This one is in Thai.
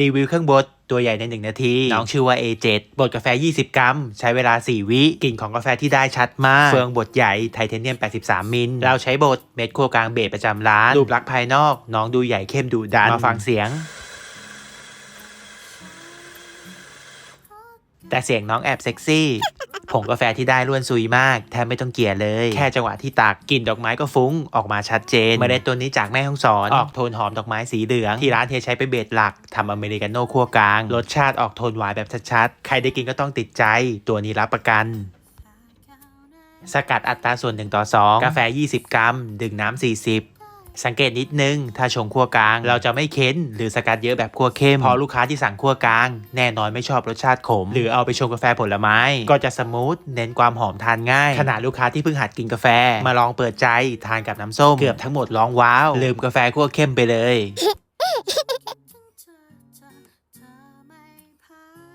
รีวิวเครื่องบดตัวใหญ่ใน 1 นาที น้องชื่อว่า A7 บดกาแฟ 20 กรัม ใช้เวลา 4 วิกลิ่นของกาแฟที่ได้ชัดมาก เฟืองบดใหญ่ไทเทเนียม 83 มิล เราใช้บดเม็ดคั่วกลางเบสประจำร้านรูปลักษณ์ภายนอก น้องดูใหญ่เข้มดูดันมาฟังเสียงแต่เสียงน้องแอบเซ็กซี่ ผงกาแฟที่ได้ล้วนซุยมากแทบไม่ต้องเกลี่ยเลย แค่จังหวะที่ตักกลิ่นดอกไม้ก็ฟุ้งออกมาชัดเจนเมล็ดตัวนี้จากแม่ฮ่องสอนออกโทนหอมดอกไม้สีเหลืองที่ร้านเทใช้เป็นเบสหลักทำอเมริกาโน่คั่วกลาง รสชาติออกโทนหวานแบบชัดๆ ใครได้กินก็ต้องติดใจ ตัวนี้รับประกันสกัดอัตราส่วน1ต่อ 2 กาแฟ 20 กรัมดื่มน้ำ 40 สังเกตนิดนึง ถ้าชงคั่วกลาง เราจะไม่เค้น หรือสกัดเยอะแบบคั่วเข้มพอลูกค้าที่สั่งคั่วกลาง แน่นอนไม่ชอบรสชาติขม หรือเอาไปชงกาแฟผลไม้ ก็จะสมูทเน้นความหอมทานง่าย ขนาดลูกค้าที่เพิ่งหัดกินกาแฟ มาลองเปิดใจทานกับน้ำส้ม เกือบทั้งหมดร้องว้าว ลืมกาแฟคั่วเข้มไปเลย